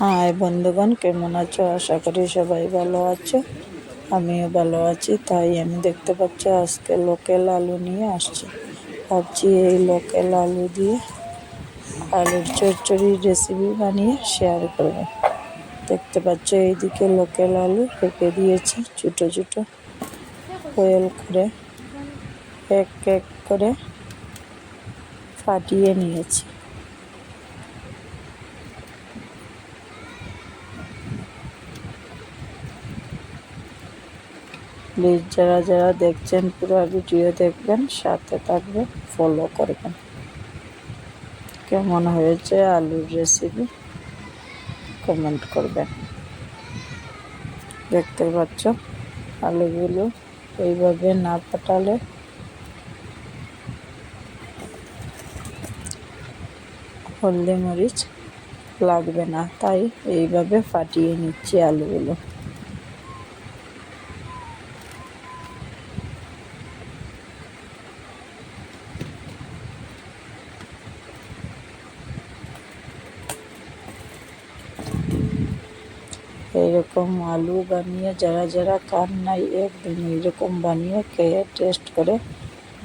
High বন্ধুগণ, কেমন আছো? আশা করি সবাই ভালো আছো। আমিও ভালো আছি, তাই আমি দেখতে পাচ্ছি আজকে লোকেল আলু নিয়ে আসছি। ভাবছি এই লোকেল আলু দিয়ে আলুর চচ্চড়ি রেসিপি বানিয়ে শেয়ার করব। দেখতে পাচ্ছ এইদিকে লোকেল আলু রেখে দিয়েছি, ছোটো ছোটো বয়েল করে, এক এক করে ফাটিয়ে নিয়েছি। প্লিজ যারা যারা দেখছেন, পুরো ভিডিও দেখবেন, সাথে থাকবেন ফলো করবেন। কেমন হয়েছে আলুর রেসিপি কমেন্ট করবেন। দেখতে পাচ্ছ, আলুগুলো এইভাবে না ফাটালে হলদি মরিচ লাগবে না, তাই এইভাবে ফাটিয়ে নিচ্ছি আলুগুলো। এইরকম আলু বানিয়ে, যারা যারা খান নাই একদিন এইরকম বানিয়ে খেয়ে টেস্ট করে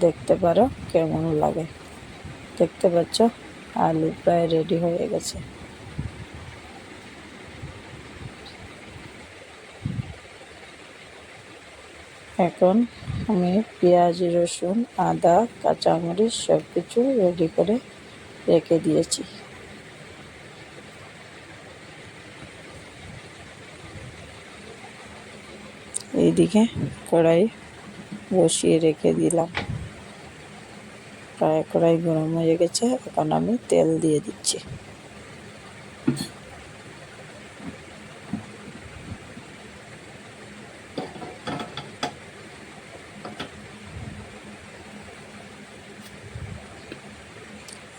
দেখতে পারো কেমন লাগে। দেখতে পাচ্ছ, আলু প্রায় রেডি হয়ে গেছে। এখন আমি পেঁয়াজ, রসুন, আদা, কাঁচামরিচ সব কিছু রেডি করে রেখে দিয়েছি। এইদিকে কড়াই বসিয়ে রেখে দিলাম। প্রায় কড়াই গরম হয়ে গেছে, এখন আমি তেল দিয়ে দিচ্ছি।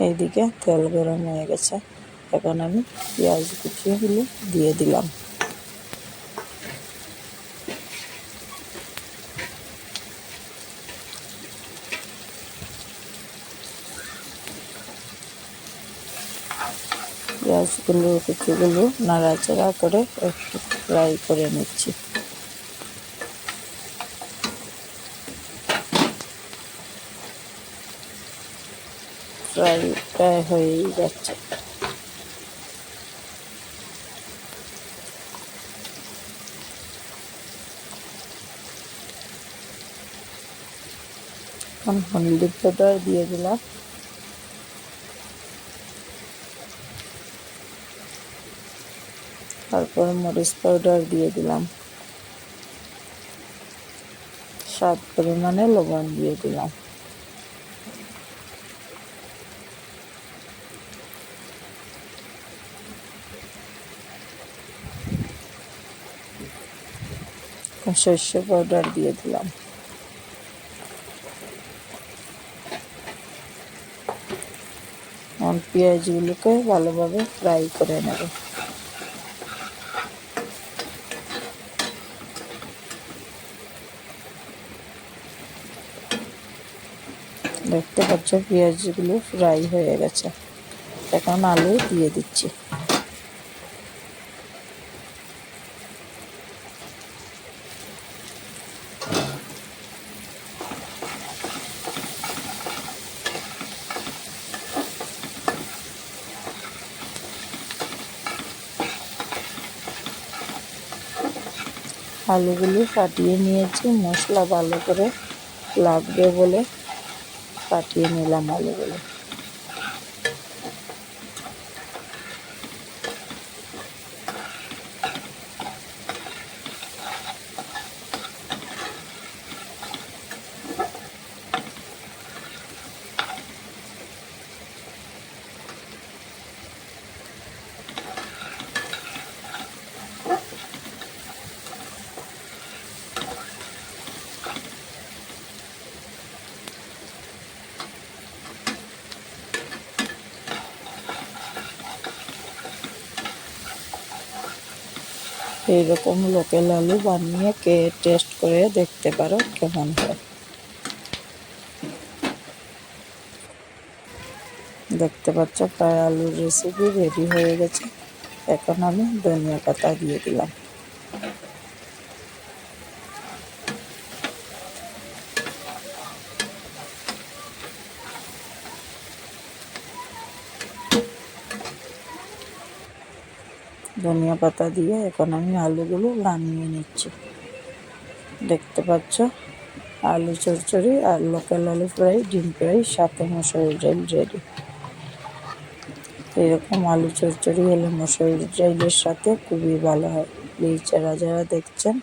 এইদিকে তেল গরম হয়ে গেছে, এখন আমি পেঁয়াজ কুচিগুলো দিয়ে দিলাম। পেঁয়াজগুলো কুচিগুলো নাড়াচাড়া করে একটু ফ্রাই করে নিচ্ছি। ফ্রাই প্রায় হয়েই যাচ্ছে। এখন হলদি পাউডার দিয়ে দিলাম। তারপর মরিচ পাউডার দিয়ে দিলাম। স্বাদ পরিমাণে লবণ দিয়ে দিলাম। শস্য পাউডার দিয়ে দিলাম। পেঁয়াজগুলোকে ভালোভাবে ফ্রাই করে নেব। দেখতে পাচ্ছ, পেঁয়াজগুলো ফ্রাই হয়ে গেছে। এখন আলু দিয়ে দিচ্ছি। আলুগুলো ফাটিয়ে নিয়েছি, মশলা ভালো করে লাগবে বলে। ফাটিয়ে নিলাম আলুগুলো এইরকম লোকেল আলু বানিয়ে কে টেস্ট করে দেখতে পারো কেমন হয়। দেখতে পাচ্ছ প্রায় আলুর রেসিপি রেডি হয়ে গেছে। এখন আমি ধনিয়া পাতা দিয়ে দিলাম। ধনিয়া পাতা দিয়ে এখন আমি আলুগুলো নামিয়ে নিচ্ছি। দেখতে পাচ্ছ? আলু চরচড়ি আর লোকাল আলু ফ্রাই, ডিম ফ্রাই, সাথে মশারি ডাইল রেডি এরকম আলু চরচড়ি হলে মশারি ডালের সাথে খুবই ভালো হয়। প্লিজ যারা যারা দেখছেন